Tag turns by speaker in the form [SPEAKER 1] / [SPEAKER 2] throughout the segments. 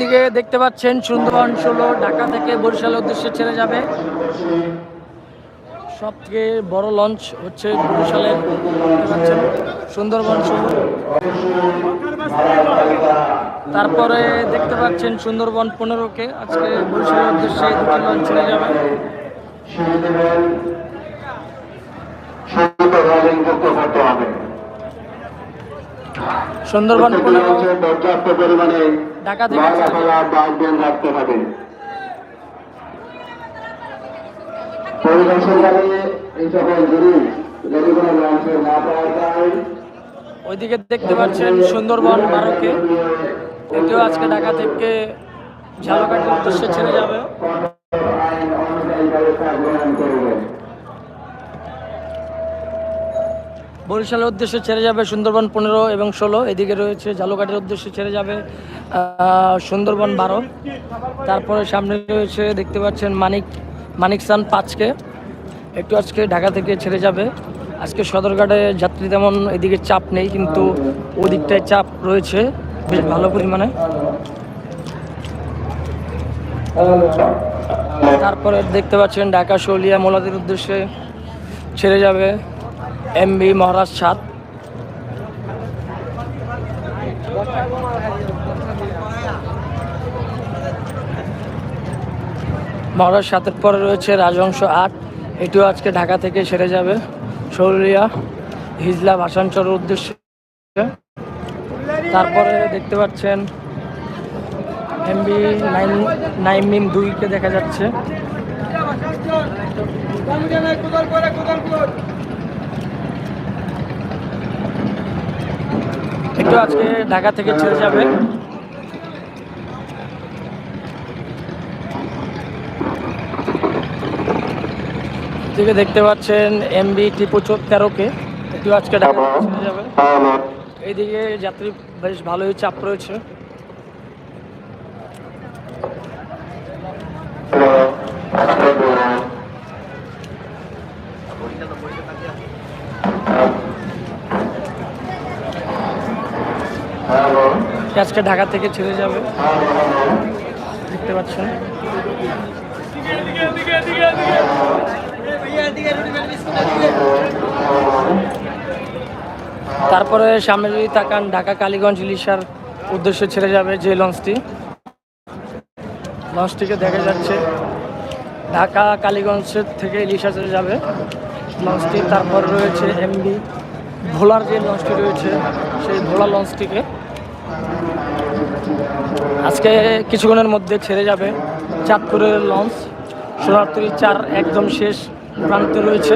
[SPEAKER 1] দিকে দেখতে পাচ্ছেন সুন্দরবন ষোলো, ঢাকা থেকে বরিশালের উদ্দেশ্যে ছেড়ে যাবে। সব থেকে বড় লঞ্চ হচ্ছে বরিশালের সুন্দরবন ষোলো। তারপরে দেখতে পাচ্ছেন সুন্দরবন পনেরোকে, আজকে বরিশালের উদ্দেশ্যে দুটি লঞ্চ ছেড়ে যাবে
[SPEAKER 2] সুন্দরভাবে যুক্ত করতে হবে
[SPEAKER 1] সুন্দরবন
[SPEAKER 2] পর্যাপ্ত পরিমাণে
[SPEAKER 1] ঢাকা থেকে
[SPEAKER 2] রাখতে হবে। পরিদর্শনকালে এই সকল জিনিস যদি কোনো লঞ্চে না পাওয়া যায়
[SPEAKER 1] ওইদিকে দেখতে পাচ্ছেন সুন্দরবন বারোকে। এটিও আজকে ঢাকা থেকে ঝালকাঠির উদ্দেশ্যে ছেড়ে যাবে। বরিশালের উদ্দেশ্যে ছেড়ে যাবে সুন্দরবন পনেরো এবং ষোলো। এদিকে রয়েছে ঝালকাঠির উদ্দেশ্যে ছেড়ে যাবে সুন্দরবন বারো। তারপরে সামনে রয়েছে দেখতে পাচ্ছেন মানিক, মানিকসান পাঁচকে। একটু আজকে ঢাকা থেকে ছেড়ে যাবে। আজকে সদরঘাটে যাত্রী তেমন এদিকে চাপ নেই, কিন্তু ওদিকটায় চাপ রয়েছে বেশ ভালো পরিমাণে। তারপরে দেখতে পাচ্ছেন ঢাকা শোলিয়া মোলাদের উদ্দেশ্যে ছেড়ে যাবে। এমবি মহারাজ সাত মহারাজ সাতের পরে রয়েছে রাজবংশ আট। এটিও আজকে ঢাকা থেকে সেরে যাবে। শৌরিয়া, হিজলা ভাসানচরের উদ্দেশ্যে। তারপরে দেখতে পাচ্ছেন এমবি নাইন নাইন দুইকে দেখা যাচ্ছে। একটু আজকে ঢাকা থেকে ছেড়ে যাবে। থেকে দেখতে পাচ্ছেন এমবি টিপো তেরোকে এটিও আজকে ঢাকা থেকে ছেড়ে যাবে। এইদিকে যাত্রী বেশ ভালোই চাপ রয়েছে। আজকে ঢাকা থেকে ছেড়ে যাবে। দেখতে পাচ্ছেন। তারপরে সামনে যদি তাকান, ঢাকা কালীগঞ্জ ইলিশার উদ্দেশ্যে ছেড়ে যাবে যে লঞ্চটি। লঞ্চটিকে দেখা যাচ্ছে, ঢাকা কালীগঞ্জের থেকে ইলিশা চলে যাবে। লঞ্চটি তারপর রয়েছে এমবি ভোলার যে লঞ্চটি রয়েছে, সেই ভোলা লঞ্চটিকে আজকে কিছুক্ষণের মধ্যে ছেড়ে যাবে চাঁদপুরের লঞ্চ। সোনারতরি চার একদম শেষ প্রান্তে রয়েছে।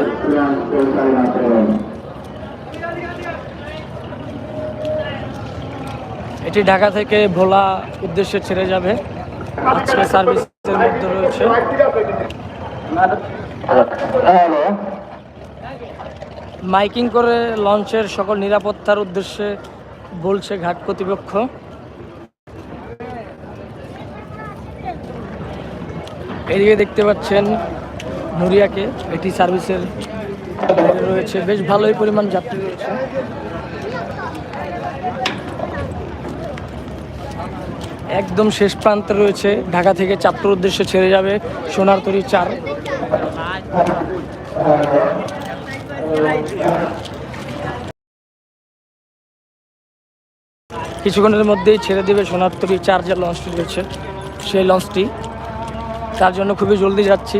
[SPEAKER 1] এটি ঢাকা থেকে ভোলা উদ্দেশ্যে ছেড়ে যাবে। আজকে সার্ভিসের মধ্যে রয়েছে। মাইকিং করে লঞ্চের সকল নিরাপত্তার উদ্দেশ্যে বলছে ঘাট কর্তৃপক্ষ। এদিকে দেখতে পাচ্ছেন নুরিয়াকে এটি সার্ভিসের রয়েছে। বেশ ভালোই পরিমাণ যাত্রী রয়েছে। একদম শেষ প্রান্তে রয়েছে। ঢাকা থেকে চাঁদপুর উদ্দেশ্যে ছেড়ে যাবে সোনার সোনারতরি চার। কিছুক্ষণের মধ্যেই ছেড়ে দেবে সোনারতরি চার যে লঞ্চটি রয়েছে, সেই লঞ্চটি তার জন্য খুবই জলদি যাচ্ছি।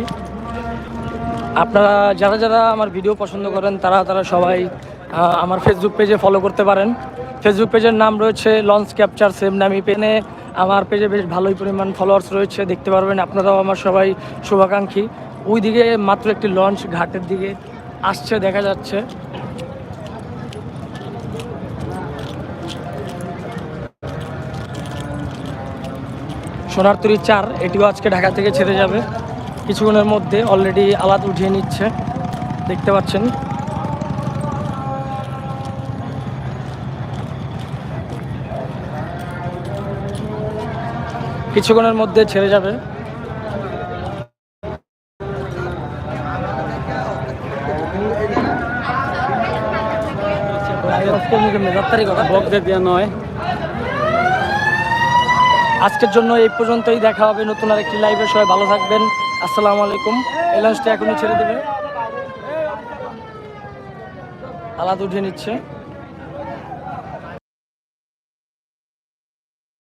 [SPEAKER 1] আপনারা, যারা যারা আমার ভিডিও পছন্দ করেন, তারা তারা সবাই আমার ফেসবুক পেজে ফলো করতে পারেন। ফেসবুক পেজের নাম রয়েছে লঞ্চ ক্যাপচার সেম নামি পেনে আমার পেজে বেশ ভালোই পরিমাণ ফলোয়ার্স রয়েছে, দেখতে পারবেন আপনারাও আমার সবাই শুভাকাঙ্ক্ষী। ওই দিকে মাত্র একটি লঞ্চ ঘাটের দিকে আসছে, দেখা যাচ্ছে। সোনারতরি চার, এটিও আজকে ঢাকা থেকে ছেড়ে যাবে। কিছুক্ষণের মধ্যে অলরেডি আলাদ উঠিয়ে নিচ্ছে। দেখতে পাচ্ছেন। কিছুক্ষণের মধ্যে ছেড়ে যাবে।
[SPEAKER 3] বকদের দিয়া নয়।
[SPEAKER 1] আজকের জন্য এই পর্যন্তই দেখা হবে নতুন আরেকটি লাইভে সবাই ভালো থাকবেন। আসসালামু আলাইকুম। এই লঞ্চটা এখনই ছেড়ে দেবে। আলাদা উঠিয়ে নিচ্ছে।